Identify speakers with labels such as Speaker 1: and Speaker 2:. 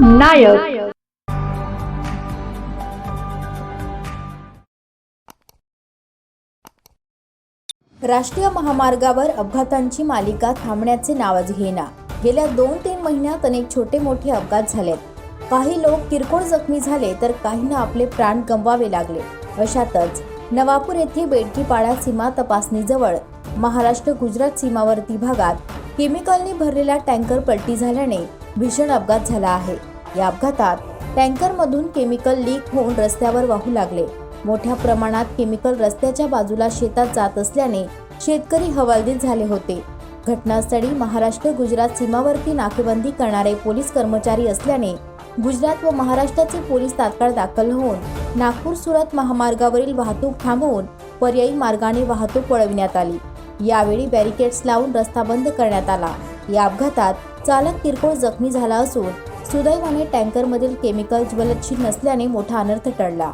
Speaker 1: नायक.
Speaker 2: राष्ट्रीय महामार्गावर अपघातांची मालिका थांबण्याचे नावच घेना गेल्या दोन तीन महिन्यात अनेक छोटे मोठे अपघात झालेत. काही लोक किरकोळ जखमी झाले तर काहींना आपले प्राण गमवावे लागले. अशातच नवापूर येथे बेडकीपाडा सीमा तपासणीजवळ महाराष्ट्र गुजरात सीमावर्ती भागात केमिकलने भरलेला टँकर पलटी झाल्याने भीषण अपघात झाला आहे. या अपघातात टँकरमधून केमिकल लीक होऊन रस्त्यावर वाहू लागले. मोठ्या प्रमाणात केमिकल रस्त्याच्या बाजूला शेतात जात असल्याने शेतकरी हवालदिल झाले होते. घटनास्थळी महाराष्ट्र गुजरात सीमावरती नाकेबंदी करणारे पोलीस कर्मचारी असल्याने गुजरात व महाराष्ट्राचे पोलीस तात्काळ दाखल होऊन नागपूर सुरत महामार्गावरील वाहतूक थांबवून पर्यायी मार्गाने वाहतूक वळविण्यात आली. यावेळी बॅरिकेड्स लावून रस्ता बंद करण्यात आला. या अपघातात चालक किरकोळ जखमी झाला असून सुदैवाने टँकरमधील केमिकल ज्वलनशील नसल्याने मोठा अनर्थ टळला.